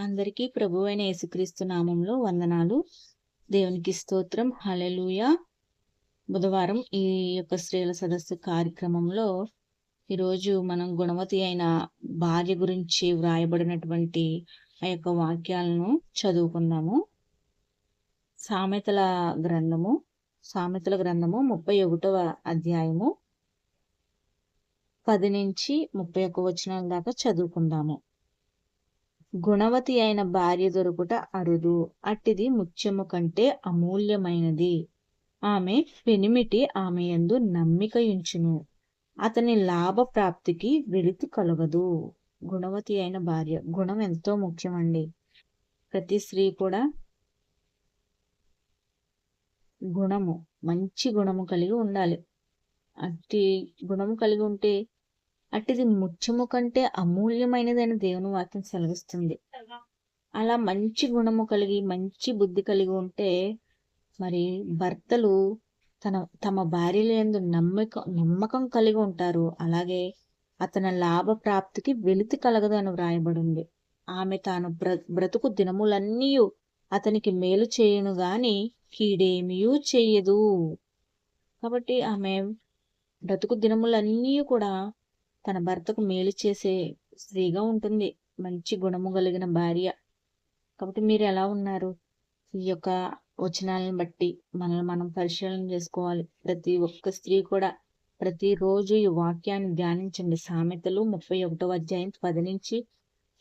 అందరికీ ప్రభు అయిన యేసుక్రీస్తు నామంలో వందనాలు. దేవునికి స్తోత్రం. హలెలుయ బుధవారం ఈ యొక్క స్త్రీల సదస్సు కార్యక్రమంలో ఈరోజు మనం గుణవతి అయిన భార్య గురించి వ్రాయబడినటువంటి ఆ యొక్క వాక్యాలను చదువుకుందాము. సామెతల గ్రంథము సామెతల గ్రంథము ముప్పై ఒకటవ అధ్యాయము పది నుంచి ముప్పై ఒక్క వచనాల దాకా చదువుకుందాము. గుణవతి అయిన భార్య దొరుకుట అరుదు. అట్టిది ముత్యము కంటే అమూల్యమైనది. ఆమె పెనిమిటి ఆమె యందు నమ్మికయుంచును అతని లాభ ప్రాప్తికి వెలితి కలగదు. గుణవతి అయిన భార్య. గుణం ఎంతో ముఖ్యమండి. ప్రతి స్త్రీ కూడా గుణము మంచి గుణము కలిగి ఉండాలి. అట్టి గుణము కలిగి ఉంటే అట్టిది ముత్యము కంటే అమూల్యమైనదైన దేవుని వాక్యం సెలవిస్తుంది. అలా మంచి గుణము కలిగి మంచి బుద్ధి కలిగి ఉంటే మరి భర్తలు తన తమ భార్యల యందు నమ్మకం నమ్మకం కలిగి ఉంటారు. అలాగే అతని లాభ ప్రాప్తికి వెలితి కలగదు అని వ్రాయబడింది. ఆమె తాను బ్ర బ్రతుకు దినములన్నీ అతనికి మేలు చేయను గాని కీడేమియూ చెయ్యదు. కాబట్టి ఆమె బ్రతుకు దినములన్నీ కూడా తన భర్తకు మేలు చేసే స్త్రీగా ఉంటుంది. మంచి గుణము కలిగిన భార్య. కాబట్టి మీరు ఎలా ఉన్నారు? ఈ యొక్క వచనాలను బట్టి మనల్ని మనం పరిశీలన చేసుకోవాలి. ప్రతి ఒక్క స్త్రీ కూడా ప్రతిరోజు ఈ వాక్యాన్ని ధ్యానించండి. సామెతలు ముప్పై ఒకటో అధ్యాయం పది నుంచి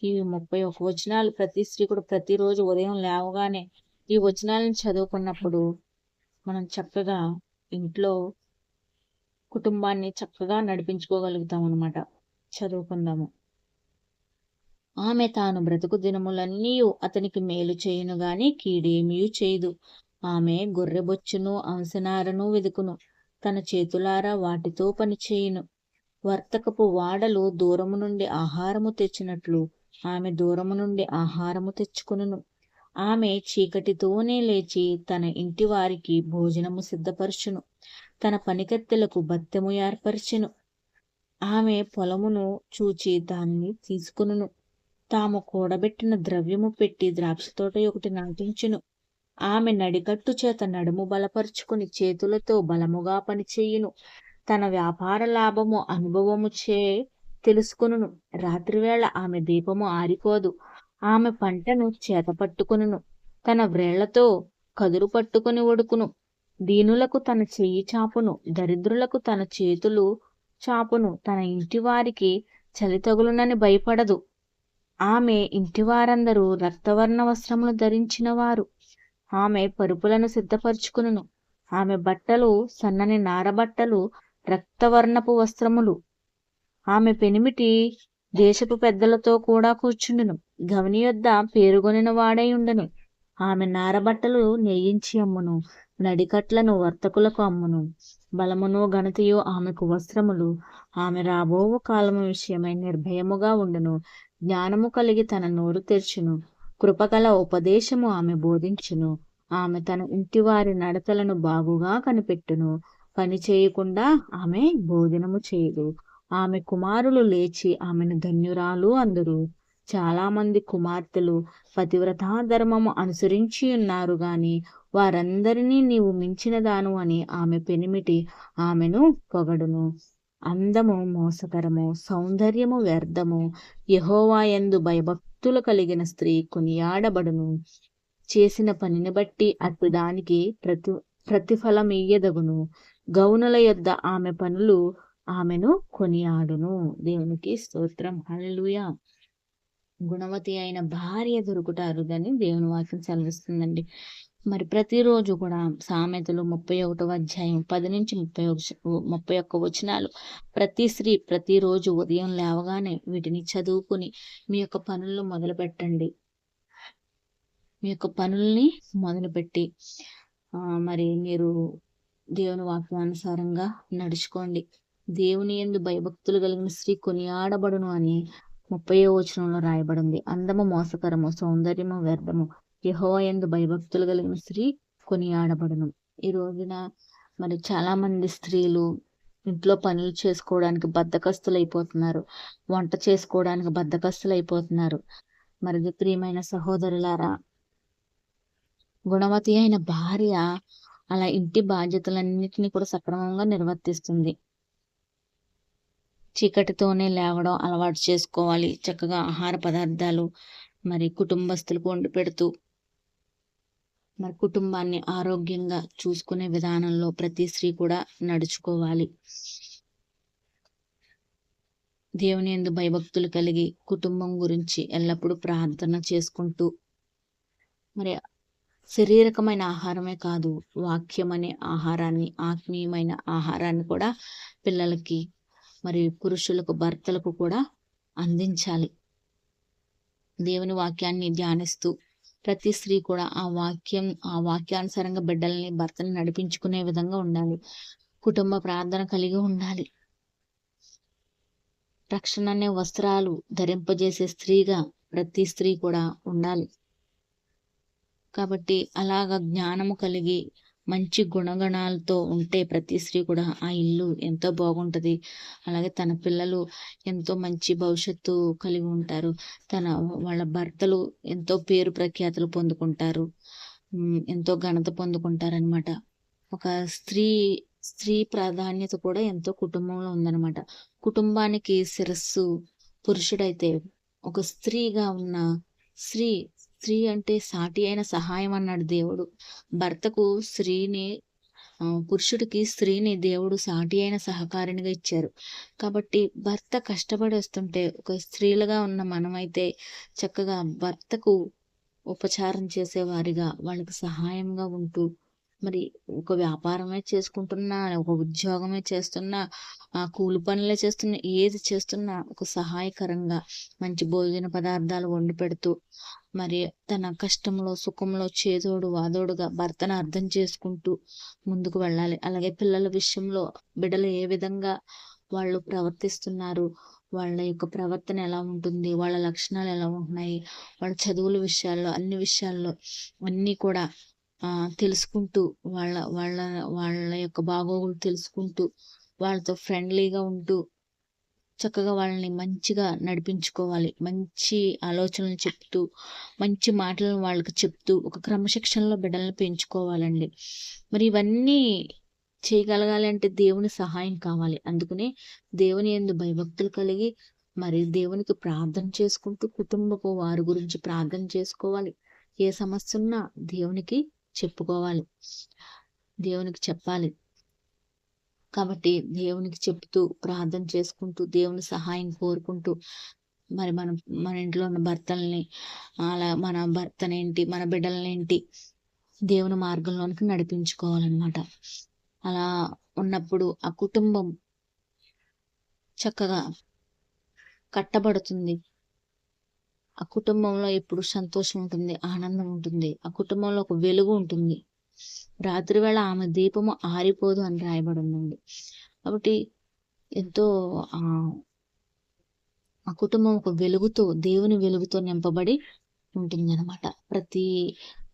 ఈ ముప్పై ఒక వచనాలు ప్రతి స్త్రీ కూడా ప్రతిరోజు ఉదయం లేవగానే ఈ వచనాలను చదువుకున్నప్పుడు మనం చక్కగా ఇంట్లో కుటుంబాన్ని చక్కగా నడిపించుకోగలుగుతాం అనమాట చదువుకుందాము. ఆమె తాను బ్రతుకు దినములన్నీ అతనికి మేలు చేయును గాని కీడేమీ చేయదు ఆమె గొర్రెబొచ్చును అంశనారను వెదుకును. తన చేతులారా వాటితో పని చేయును. వర్తకపు వాడలు దూరము నుండి ఆహారము తెచ్చినట్లు ఆమె దూరము నుండి ఆహారము తెచ్చుకును ఆమె చీకటితోనే లేచి తన ఇంటి వారికి భోజనము సిద్ధపరచును. తన పనికత్తెలకు బత్తెము ఏర్పరిచెను. ఆమె పొలమును చూచి దాన్ని తీసుకును తాము కూడబెట్టిన ద్రవ్యము పెట్టి ద్రాక్ష తోట ఒకటి నాటించును. ఆమె నడికట్టు చేత నడుము బలపరుచుకుని చేతులతో బలముగా పనిచేయును. తన వ్యాపార లాభము అనుభవము చే తెలుసుకును రాత్రివేళ ఆమె దీపము ఆరిపోదు. ఆమె పంటను చేత పట్టుకును తన వ్రేళ్ళతో కదురు పట్టుకుని ఒడుకును. దీనులకు తన చెయ్యి చాపును దరిద్రులకు తన చేతులు చాపును తన ఇంటి వారికి చలి తగులునని భయపడదు. ఆమె ఇంటి వారందరూ రక్తవర్ణ వస్త్రములు ధరించిన వారు ఆమె పరుపులను సిద్ధపరుచుకును ఆమె బట్టలు సన్నని నారబట్టలు రక్తవర్ణపు వస్త్రములు. ఆమె పెనిమిటి దేశపు పెద్దలతో కూడా కూర్చుండును. గవని యొద్ద పేరుగొనిన వాడై ఉండను. ఆమె నారబట్టలు నేయించి అమ్మును. నడికట్లను వర్తకులకు అమ్మును. బలమును ఘనతయు ఆమెకు వస్త్రములు. ఆమె రాబో కాలము విషయమై నిర్భయముగా ఉండును. జ్ఞానము కలిగి తన నోరు తెర్చును. కృపగల ఉపదేశము ఆమె బోధించును. ఆమె తన ఇంటి వారి నడతలను బాగుగా కనిపెట్టును. పని చేయకుండా ఆమె భోజనము చేయదు. ఆమె కుమారులు లేచి ఆమెను ధన్యురాలు అందరు. చాలా మంది కుమార్తెలు పతివ్రతా ధర్మము అనుసరించి ఉన్నారు గాని వారందరినీ నీవు మించిన దాను అని ఆమె పెనిమిటి ఆమెను పొగడును. అందము మోసకరము సౌందర్యము వ్యర్థము యహోవాయందు భయభక్తులు కలిగిన స్త్రీ కొనియాడబడును. చేసిన పనిని బట్టి అటు దానికి ప్రతి ప్రతిఫలం ఇయ్యదగును గౌనుల యొద్ద ఆమె పనులు ఆమెను కొనియాడును. దేవునికి స్తోత్రం. హల్లెలూయా. గుణవతి అయిన భార్య దొరుకుట అరుదని దేవుని వాక్యం సెలవిస్తుందండి. మరి ప్రతిరోజు కూడా సామెతలు ముప్పై ఒకటవ అధ్యాయం పది నుంచి ముప్పై ముప్పై ఒక్క వచనాలు ప్రతి స్త్రీ ప్రతిరోజు ఉదయం లేవగానే వీటిని చదువుకుని మీ యొక్క పనులను మొదలు పెట్టండి మీ యొక్క పనుల్ని మొదలుపెట్టి మరి మీరు దేవుని వాక్యానుసారంగా నడుచుకోండి. దేవుని ఎందు భయభక్తులు కలిగిన స్త్రీ కొనియాడబడును అని ముప్పై వచనంలో రాయబడింది. అందము మోసకరము సౌందర్యము వ్యర్థము. యహోయందు భయభక్తులు కలిగిన స్త్రీ కొనియాడబడును. ఈ రోజున మరి చాలా మంది స్త్రీలు ఇంట్లో పనులు చేసుకోవడానికి బద్దకస్తులు అయిపోతున్నారు వంట చేసుకోవడానికి బద్దకస్తులు అయిపోతున్నారు మరి ప్రియమైన సహోదరులారా గుణవతి అయిన భార్య అలా ఇంటి బాధ్యతలన్నింటినీ కూడా సక్రమంగా నిర్వర్తిస్తుంది. చీకటితోనే లేవడం అలవాటు చేసుకోవాలి. చక్కగా ఆహార పదార్థాలు మరి కుటుంబస్తులకు వండి పెడుతూ మరి కుటుంబాన్ని ఆరోగ్యంగా చూసుకునే విధానంలో ప్రతి స్త్రీ కూడా నడుచుకోవాలి. దేవుని ఎందు భయభక్తులు కలిగి కుటుంబం గురించి ఎల్లప్పుడూ ప్రార్థన చేసుకుంటూ మరి శరీరకమైన ఆహారమే కాదు వాక్యం అనే ఆహారాన్ని ఆత్మీయమైన ఆహారాన్ని కూడా పిల్లలకి మరి పురుషులకు భర్తలకు కూడా అందించాలి. దేవుని వాక్యాన్ని ధ్యానిస్తూ ప్రతి స్త్రీ కూడా ఆ వాక్యం ఆ వాక్యానుసారంగా బిడ్డల్ని భర్తని నడిపించుకునే విధంగా ఉండాలి. కుటుంబ ప్రార్థన కలిగి ఉండాలి. రక్షణ అనే వస్త్రాలు ధరింపజేసే స్త్రీగా ప్రతి స్త్రీ కూడా ఉండాలి. కాబట్టి అలాగ జ్ఞానము కలిగి మంచి గుణగణాలతో ఉంటే ప్రతి స్త్రీ కూడా ఆ ఇల్లు ఎంతో బాగుంటుంది. అలాగే తన పిల్లలు ఎంతో మంచి భవిష్యత్తు కలిగి ఉంటారు. తన వాళ్ళ భర్తలు ఎంతో పేరు ప్రఖ్యాతులు పొందుకుంటారు. ఎంతో ఘనత పొందుకుంటారనమాట ఒక స్త్రీ స్త్రీ ప్రాధాన్యత కూడా ఎంతో కుటుంబంలో ఉందన్నమాట. కుటుంబానికి శిరస్సు పురుషుడైతే ఒక స్త్రీగా ఉన్న స్త్రీ స్త్రీ అంటే సాటి అయిన సహాయం అన్నాడు దేవుడు. భర్తకు స్త్రీని పురుషుడికి స్త్రీని దేవుడు సాటి అయిన సహకారినిగా ఇచ్చారు. కాబట్టి భర్త కష్టపడి వస్తుంటే ఒక స్త్రీలుగా ఉన్న మనమైతే చక్కగా భర్తకు ఉపచారం చేసేవారిగా వాళ్ళకి సహాయంగా ఉంటూ మరి ఒక వ్యాపారమే చేసుకుంటున్నా ఒక ఉద్యోగమే చేస్తున్నా ఆ కూలి పనులే చేస్తున్నా ఏది చేస్తున్నా ఒక సహాయకరంగా మంచి భోజన పదార్థాలు వండి పెడుతూ మరి తన కష్టంలో సుఖంలో చేదోడు వాదోడుగా భర్తను అర్థం చేసుకుంటూ ముందుకు వెళ్ళాలి. అలాగే పిల్లల విషయంలో బిడ్డలు ఏ విధంగా వాళ్ళు ప్రవర్తిస్తున్నారు వాళ్ళ యొక్క ప్రవర్తన ఎలా ఉంటుంది వాళ్ళ లక్షణాలు ఎలా ఉంటున్నాయి వాళ్ళ చదువుల విషయాల్లో అన్ని విషయాల్లో అన్నీ కూడా తెలుసుకుంటూ వాళ్ళ వాళ్ళ వాళ్ళ యొక్క బాగోగులు తెలుసుకుంటూ వాళ్ళతో ఫ్రెండ్లీగా ఉంటూ చక్కగా వాళ్ళని మంచిగా నడిపించుకోవాలి. మంచి ఆలోచనలు చెప్తూ మంచి మాటలను వాళ్ళకి చెప్తూ ఒక క్రమశిక్షణలో బిడ్డలను పెంచుకోవాలండి. మరి ఇవన్నీ చేయగలగాలి అంటే దేవుని సహాయం కావాలి. అందుకనే దేవుని ఎందు భయభక్తులు కలిగి మరి దేవునికి ప్రార్థన చేసుకుంటూ కుటుంబపు వారి గురించి ప్రార్థన చేసుకోవాలి. ఏ సమస్య ఉన్నా దేవునికి చెప్పుకోవాలి. దేవునికి చెప్పాలి. కాబట్టి దేవునికి చెప్తూ ప్రార్థన చేసుకుంటూ దేవుని సహాయం కోరుకుంటూ మరి మనం మన ఇంట్లో ఉన్న భర్తల్ని అలా మన భర్తనేంటి మన బిడ్డలనేంటి దేవుని మార్గంలోనికి నడిపించుకోవాలన్నమాట. అలా ఉన్నప్పుడు ఆ కుటుంబం చక్కగా కట్టబడుతుంది. ఆ కుటుంబంలో ఎప్పుడు సంతోషం ఉంటుంది ఆనందం ఉంటుంది. ఆ కుటుంబంలో ఒక వెలుగు ఉంటుంది. రాత్రివేళ ఆమె దీపము ఆరిపోదు అని రాయబడి ఉందండి కాబట్టి ఎంతో ఆ ఆ కుటుంబం ఒక వెలుగుతో దేవుని వెలుగుతో నింపబడి ఉంటుంది అనమాట ప్రతి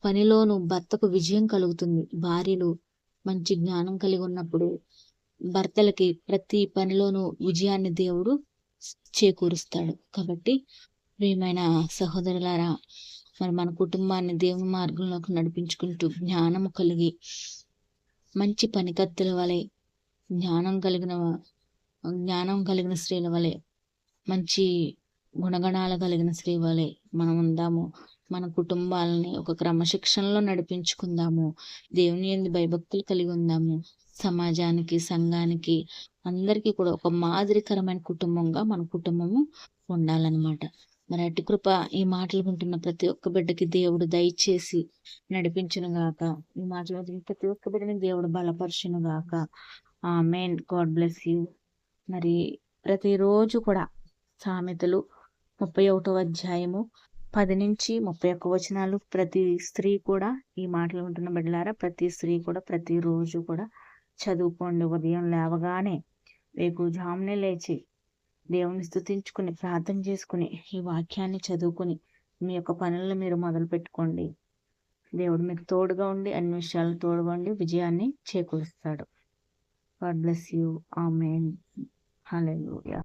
పనిలోనూ భర్తకు విజయం కలుగుతుంది. భార్యలు మంచి జ్ఞానం కలిగి ఉన్నప్పుడు భర్తలకి ప్రతి పనిలోనూ విజయాన్ని దేవుడు చేకూరుస్తాడు. కాబట్టి ప్రియమైన సహోదరులారా మరి మన కుటుంబాన్ని దేవుని మార్గంలోకి నడిపించుకుంటూ జ్ఞానము కలిగి మంచి పనికత్తుల వలె జ్ఞానం కలిగిన జ్ఞానం కలిగిన స్త్రీల వలె మంచి గుణగణాలు కలిగిన స్త్రీ వలె మనం ఉందాము. మన కుటుంబాలని ఒక క్రమశిక్షణలో నడిపించుకుందాము. దేవుని ఎందు భయభక్తులు కలిగి ఉందాము. సమాజానికి సంఘానికి అందరికీ కూడా ఒక మాదిరికరమైన కుటుంబంగా మన కుటుంబము ఉండాలన్నమాట. మరి అటు కృప ఈ మాటలు వింటున్న ప్రతి ఒక్క బిడ్డకి దేవుడు దయచేసి నడిపించును గాక. ఈ మాటలు ప్రతి ఒక్క బిడ్డని దేవుడు బలపరచును గాక. ఆ మెయిన్ గాడ్ బ్లెస్ యూ మరి ప్రతిరోజు కూడా సామెతలు ముప్పై ఒకటో అధ్యాయము పది నుంచి ముప్పై ఒక్క వచనాలు ప్రతి స్త్రీ కూడా ఈ మాటలు వింటున్న బిడ్డలారా ప్రతి స్త్రీ కూడా ప్రతిరోజు కూడా చదువుకోండి. ఉదయం లేవగానే రేపు జామునే లేచి దేవుని స్థుతించుకుని ప్రార్థన చేసుకుని ఈ వాక్యాన్ని చదువుకుని మీ యొక్క పనులను మీరు మొదలు పెట్టుకోండి. దేవుడు మీకు తోడుగా ఉండి అన్ని విషయాలు తోడుగా ఉండి విజయాన్ని చేకూరుస్తాడు. God bless you amen hallelujah